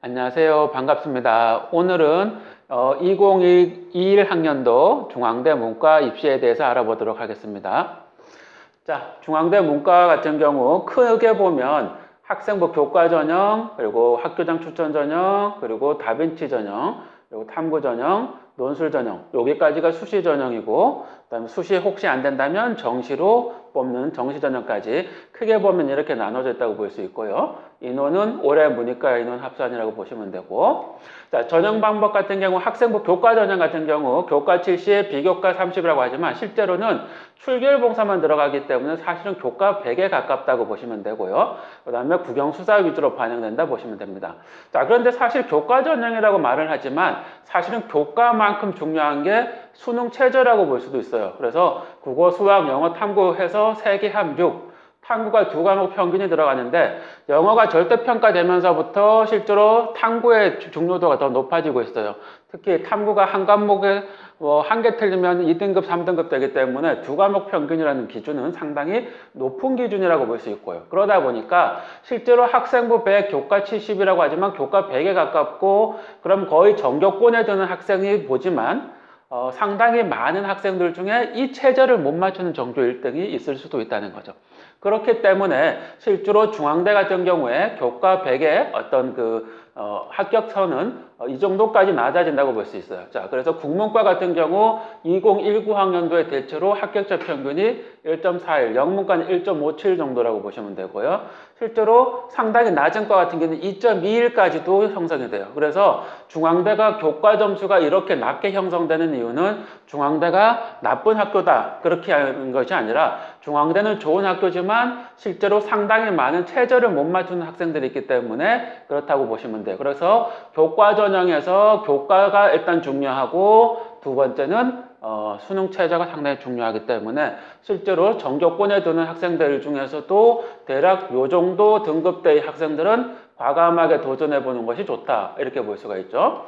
안녕하세요. 반갑습니다. 오늘은 어, 2021 학년도 중앙대 문과 입시에 대해서 알아보도록 하겠습니다. 자, 중앙대 문과 같은 경우 크게 보면 학생부 교과 전형, 그리고 학교장 추천 전형, 그리고 다빈치 전형, 그리고 탐구 전형, 논술 전형, 여기까지가 수시 전형이고, 그다음에 수시 혹시 안 된다면 정시로 뽑는 정시 전형까지 크게 보면 이렇게 나눠져 있다고 볼 수 있고요. 인원은 올해 문이과 인원 합산이라고 보시면 되고, 자, 전형 방법 같은 경우 학생부 교과 전형 같은 경우 교과 70, 비교과 30이라고 하지만 실제로는 출결 봉사만 들어가기 때문에 사실은 교과 100에 가깝다고 보시면 되고요. 그 다음에 국영 수사 위주로 반영된다 보시면 됩니다. 자, 그런데 사실 교과 전형이라고 말을 하지만 사실은 교과만큼 중요한 게 수능 최저라고 볼 수도 있어요. 그래서 국어, 수학, 영어, 탐구 해서 3개 합 6. 탐구가 두 과목 평균이 들어가는데 영어가 절대평가되면서부터 실제로 탐구의 중요도가 더 높아지고 있어요. 특히 탐구가 한 과목에 뭐 한 개 틀리면 2등급, 3등급 되기 때문에 두 과목 평균이라는 기준은 상당히 높은 기준이라고 볼 수 있고요. 그러다 보니까 실제로 학생부 100, 교과 70이라고 하지만 교과 100에 가깝고 그럼 거의 전교권에 드는 학생이 보지만 어, 상당히 많은 학생들 중에 이 체제를 못 맞추는 정도 1등이 있을 수도 있다는 거죠. 그렇기 때문에 실제로 중앙대 같은 경우에 교과 100의 어떤 그 어, 합격선은 어, 이 정도까지 낮아진다고 볼 수 있어요. 자, 그래서 국문과 같은 경우 2019 학년도에 대체로 합격자 평균이 1.41, 영문과는 1.57 정도라고 보시면 되고요. 실제로 상당히 낮은 과 같은 경우는 2.21까지도 형성이 돼요. 그래서 중앙대가 교과 점수가 이렇게 낮게 형성되는 이유는 중앙대가 나쁜 학교다. 그렇게 하는 것이 아니라 중앙대는 좋은 학교지만 실제로 상당히 많은 최저를 못 맞추는 학생들이 있기 때문에 그렇다고 보시면 돼요. 그래서 교과 전형에서 교과가 일단 중요하고 두 번째는 어, 수능 최저가 상당히 중요하기 때문에 실제로 전교권에 드는 학생들 중에서도 대략 요 정도 등급대의 학생들은 과감하게 도전해 보는 것이 좋다 이렇게 볼 수가 있죠.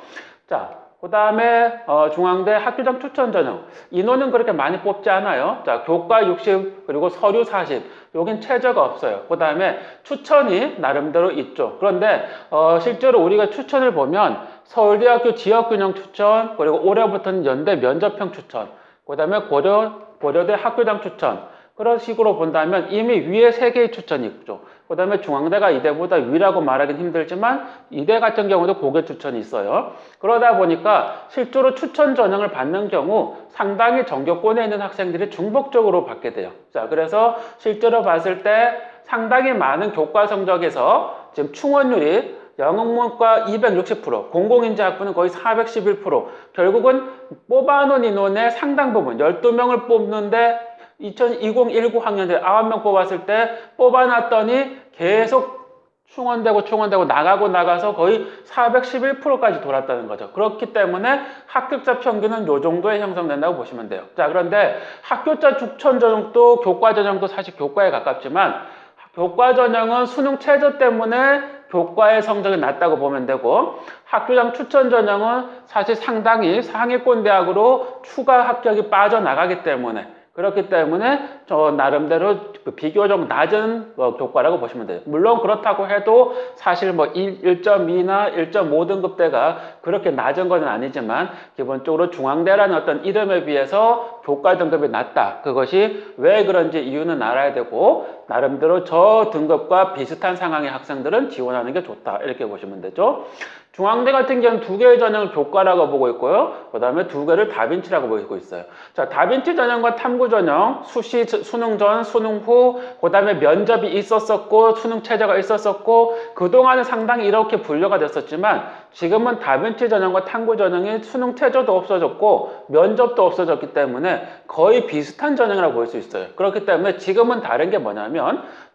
자, 그 다음에 어, 중앙대 학교장 추천 전형 인원은 그렇게 많이 뽑지 않아요. 자, 교과 60 그리고 서류 40 여긴 최저가 없어요. 그 다음에 추천이 나름대로 있죠. 그런데 어, 실제로 우리가 추천을 보면 서울대학교 지역균형 추천 그리고 올해부터는 연대 면접형 추천 그 다음에 고려, 고려대 학교장 추천 그런 식으로 본다면 이미 위에 세 개의 추천이 있죠. 그 다음에 중앙대가 이대보다 위라고 말하기는 힘들지만 이대 같은 경우도 고개 추천이 있어요. 그러다 보니까 실제로 추천 전형을 받는 경우 상당히 전교권에 있는 학생들이 중복적으로 받게 돼요. 자, 그래서 실제로 봤을 때 상당히 많은 교과 성적에서 지금 충원율이 영어문과 260%, 공공인재 학부는 거의 411%. 결국은 뽑아놓은 인원의 상당 부분, 12명을 뽑는데 2019 학년대 9명 뽑았을 때 뽑아놨더니 계속 충원되고 충원되고 나가고 나가서 거의 411%까지 돌았다는 거죠. 그렇기 때문에 합격자 평균은 요 정도에 형성된다고 보시면 돼요. 자, 그런데 학교자 추천 전형도 교과 전형도 사실 교과에 가깝지만 교과 전형은 수능 최저 때문에 교과의 성적이 낮다고 보면 되고 학교장 추천 전형은 사실 상당히 상위권 대학으로 추가 합격이 빠져나가기 때문에 그렇기 때문에 저 나름대로 그 비교적 낮은 어, 교과라고 보시면 돼요. 물론 그렇다고 해도 사실 뭐 1.2나 1.5등급대가 그렇게 낮은 것은 아니지만 기본적으로 중앙대라는 어떤 이름에 비해서 교과 등급이 낮다. 그것이 왜 그런지 이유는 알아야 되고 나름대로 저 등급과 비슷한 상황의 학생들은 지원하는 게 좋다. 이렇게 보시면 되죠. 중앙대 같은 경우는 두 개의 전형을 교과라고 보고 있고요. 그 다음에 두 개를 다빈치라고 보고 있어요. 자, 다빈치 전형과 탐구 전형, 수시, 수능 전, 수능 후, 그 다음에 면접이 있었었고, 수능 체제가 있었었고, 그동안은 상당히 이렇게 분류가 됐었지만, 지금은 다빈치 전형과 탐구 전형이 수능 체제도 없어졌고, 면접도 없어졌기 때문에 거의 비슷한 전형이라고 볼 수 있어요. 그렇기 때문에 지금은 다른 게 뭐냐면,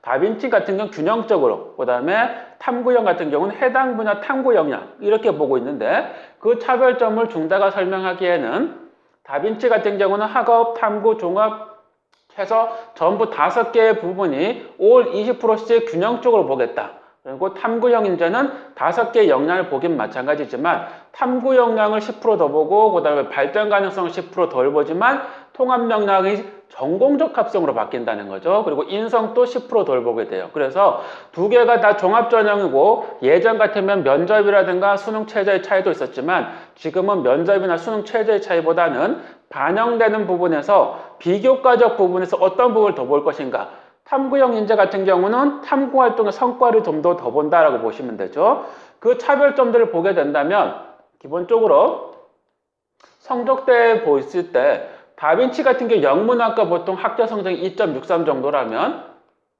다빈치 같은 경우는 균형적으로, 그 다음에 탐구형 같은 경우는 해당 분야 탐구 역량, 이렇게 보고 있는데, 그 차별점을 중대가 설명하기에는 다빈치 같은 경우는 학업, 탐구, 종합 해서 전부 다섯 개의 부분이 올 20%씩 균형적으로 보겠다. 그리고 탐구형 인재는 다섯 개의 역량을 보긴 마찬가지지만 탐구 역량을 10%더 보고 그다음에 발전 가능성 10%덜 보지만 통합 역량이 전공적 합성으로 바뀐다는 거죠. 그리고 인성도 10%덜 보게 돼요. 그래서 두 개가 다 종합 전형이고 예전 같으면 면접이라든가 수능 최저의 차이도 있었지만 지금은 면접이나 수능 최저의 차이보다는 반영되는 부분에서 비교과적 부분에서 어떤 부분을 더 볼 것인가. 탐구형 인재 같은 경우는 탐구 활동의 성과를 좀 더 더 본다라고 보시면 되죠. 그 차별점들을 보게 된다면 기본적으로 성적대에 보였을 때 다빈치 같은 경우 영문학과 보통 학교 성적이 2.63 정도라면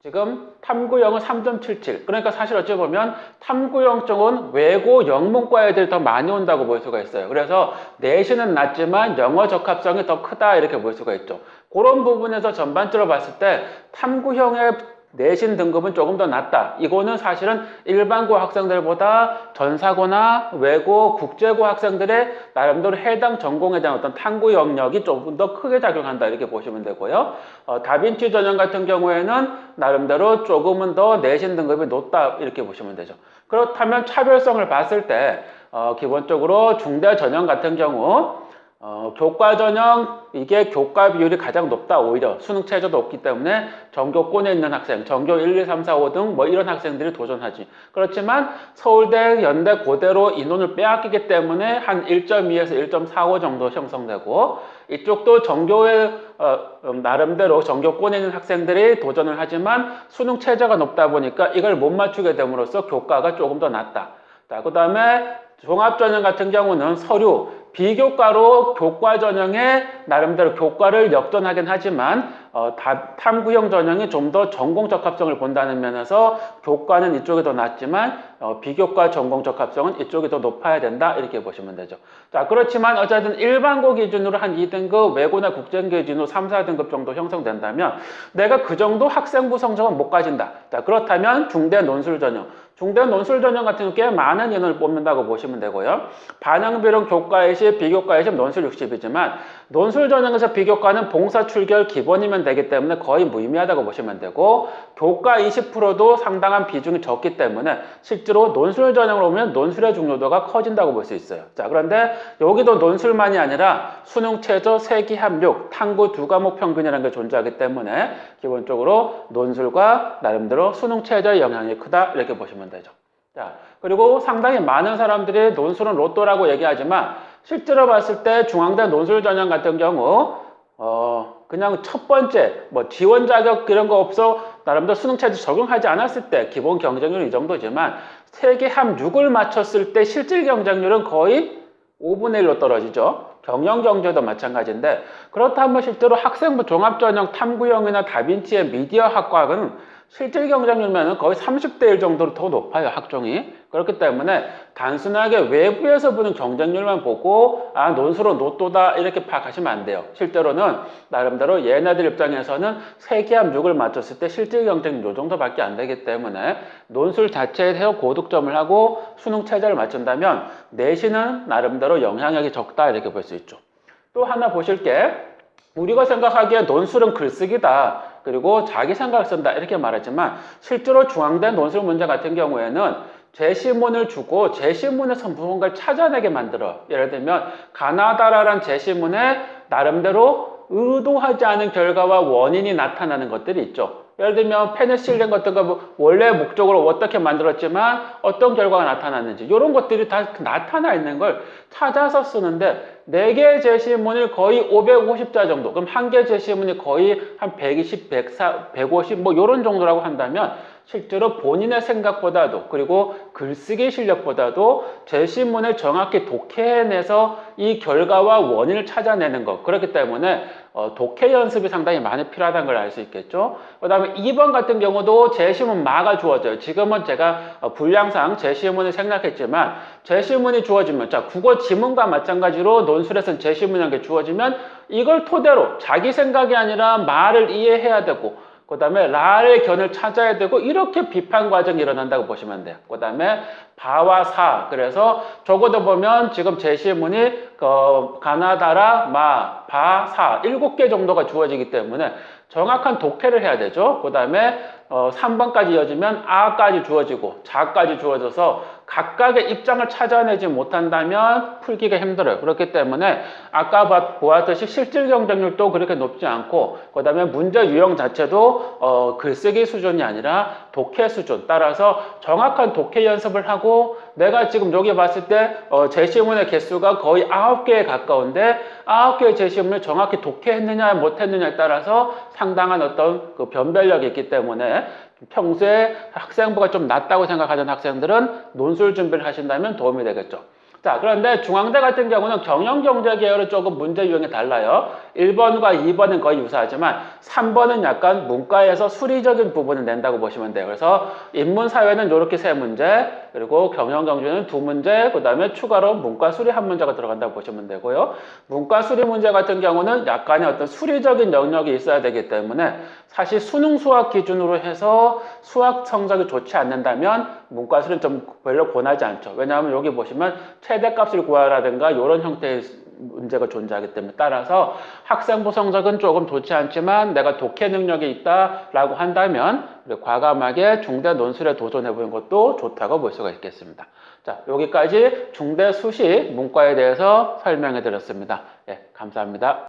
지금 탐구형은 3.77 그러니까 사실 어찌 보면 탐구형 쪽은 외고 영문과 애들이 더 많이 온다고 볼 수가 있어요. 그래서 내신은 낮지만 영어 적합성이 더 크다 이렇게 볼 수가 있죠. 그런 부분에서 전반적으로 봤을 때 탐구형의 내신 등급은 조금 더 낮다. 이거는 사실은 일반고 학생들보다 전사고나 외고, 국제고 학생들의 나름대로 해당 전공에 대한 어떤 탐구 영역이 조금 더 크게 작용한다. 이렇게 보시면 되고요. 어, 다빈치 전형 같은 경우에는 나름대로 조금은 더 내신 등급이 높다. 이렇게 보시면 되죠. 그렇다면 차별성을 봤을 때 어, 기본적으로 중대 전형 같은 경우 어, 교과 전형 이게 교과 비율이 가장 높다 오히려. 수능 최저도 없기 때문에 전교권에 있는 학생 전교 1, 2, 3, 4, 5 등 뭐 이런 학생들이 도전하지. 그렇지만 서울대, 연대, 고대로 인원을 빼앗기기 때문에 한 1.2에서 1.45 정도 형성되고 이쪽도 전교에 어, 음, 나름대로 전교권에 있는 학생들이 도전을 하지만 수능 최저가 높다 보니까 이걸 못 맞추게 됨으로써 교과가 조금 더 낮다. 자, 그 다음에 종합전형 같은 경우는 서류, 비교과로 교과 전형에 나름대로 교과를 역전하긴 하지만 어, 다, 탐구형 전형이 좀 더 전공 적합성을 본다는 면에서 교과는 이쪽이 더 낮지만 어, 비교과 전공 적합성은 이쪽이 더 높아야 된다 이렇게 보시면 되죠. 자 그렇지만 어쨌든 일반고 기준으로 한 2등급 외고나 국제 기준으로 3, 4등급 정도 형성된다면 내가 그 정도 학생부 성적은 못 가진다. 자 그렇다면 중대 논술 전형 중대 논술 전형 같은 꽤 많은 인원을 뽑는다고 보시면 되고요. 반영 비율은 교과 20, 비교과 20, 논술 60이지만 논술 전형에서 비교과는 봉사 출결 기본이면 되기 때문에 거의 무의미하다고 보시면 되고 교과 20%도 상당한 비중이 적기 때문에 실제로 논술 전형으로 보면 논술의 중요도가 커진다고 볼 수 있어요. 자 그런데 여기도 논술만이 아니라 수능 최저, 세기 합육, 탐구 두 과목 평균이라는 게 존재하기 때문에 기본적으로 논술과 나름대로 수능 최저의 영향이 크다 이렇게 보시면 되죠. 자, 그리고 상당히 많은 사람들이 논술은 로또라고 얘기하지만 실제로 봤을 때 중앙대 논술 전형 같은 경우 어 그냥 첫 번째 뭐 지원 자격 이런 거 없어 나름대로 수능 체제 적용하지 않았을 때 기본 경쟁률은 이 정도지만 세계 합 6을 맞췄을 때 실질 경쟁률은 거의 5분의 1로 떨어지죠. 경영 경제도 마찬가지인데 그렇다면 실제로 학생부 종합 전형 탐구형이나 다빈치의 미디어 학과는 실질 경쟁률면 거의 30대 1 정도로 더 높아요, 학종이. 그렇기 때문에 단순하게 외부에서 보는 경쟁률만 보고 아, 논술은 노또다 이렇게 파악하시면 안 돼요. 실제로는 나름대로 얘네들 입장에서는 세계합 6을 맞췄을 때 실질 경쟁률 요 정도밖에 안 되기 때문에 논술 자체에서 고득점을 하고 수능 체제를 맞춘다면 내신은 나름대로 영향력이 적다 이렇게 볼 수 있죠. 또 하나 보실 게 우리가 생각하기에 논술은 글쓰기다. 그리고 자기 생각을 쓴다. 이렇게 말하지만 실제로 중앙대 논술 문제 같은 경우에는 제시문을 주고 제시문에서 무언가를 찾아내게 만들어. 예를 들면 가나다라란 제시문에 나름대로 의도하지 않은 결과와 원인이 나타나는 것들이 있죠. 예를 들면 페니실린 같은 거뭐 원래 목적으로 어떻게 만들었지만 어떤 결과가 나타났는지 이런 것들이 다 나타나 있는 걸 찾아서 쓰는데 4개의 제시문을 거의 550자 정도. 그럼 한 개 제시문이 거의 한 120, 104, 150 뭐 이런 정도라고 한다면 실제로 본인의 생각보다도 그리고 글쓰기 실력보다도 제시문을 정확히 독해내서 이 결과와 원인을 찾아내는 것. 그렇기 때문에 어, 독해 연습이 상당히 많이 필요하다는 걸 알 수 있겠죠. 그 다음에 2번 같은 경우도 제시문 마가 주어져요. 지금은 제가 어, 분량상 제시문을 생략했지만 제시문이 주어지면 자 국어 지문과 마찬가지로 논술에서는 제시문이라는 게 주어지면 이걸 토대로 자기 생각이 아니라 말을 이해해야 되고 그 다음에 라의 견을 찾아야 되고 이렇게 비판 과정이 일어난다고 보시면 돼요. 그 다음에 바와 사 그래서 적어도 보면 지금 제시문이 어, 가나다라 마, 바, 사 일곱 개 정도가 주어지기 때문에 정확한 독해를 해야 되죠. 그 다음에 어, 3번까지 이어지면 아까지 주어지고 자까지 주어져서 각각의 입장을 찾아내지 못한다면 풀기가 힘들어요. 그렇기 때문에 아까 봐- 보았듯이 실질 경쟁률도 그렇게 높지 않고 그 다음에 문제 유형 자체도 어, 글쓰기 수준이 아니라 독해 수준 따라서 정확한 독해 연습을 하고 내가 지금 여기 봤을 때 어, 제시문의 개수가 거의 9개에 가까운데 9개의 제시문을 정확히 독해했느냐 못했느냐에 따라서 상당한 어떤 그 변별력이 있기 때문에 평소에 학생부가 좀 낮다고 생각하는 학생들은 논술 준비를 하신다면 도움이 되겠죠. 자, 그런데 중앙대 같은 경우는 경영경제 계열은 조금 문제 유형이 달라요. 1번과 2번은 거의 유사하지만 3번은 약간 문과에서 수리적인 부분을 낸다고 보시면 돼요. 그래서 인문사회는 이렇게 세 문제, 그리고 경영경제는 두 문제, 그 다음에 추가로 문과 수리 한 문제가 들어간다고 보시면 되고요. 문과 수리 문제 같은 경우는 약간의 어떤 수리적인 영역이 있어야 되기 때문에 사실 수능 수학 기준으로 해서 수학 성적이 좋지 않는다면 문과 수리는 좀 별로 권하지 않죠. 왜냐하면 여기 보시면 최대값을 구하라든가 이런 형태의 문제가 존재하기 때문에 따라서 학생부 성적은 조금 좋지 않지만 내가 독해 능력이 있다라고 한다면 과감하게 중대 논술에 도전해 보는 것도 좋다고 볼 수가 있겠습니다. 자, 여기까지 중대 수시 문과에 대해서 설명해 드렸습니다. 예, 감사합니다.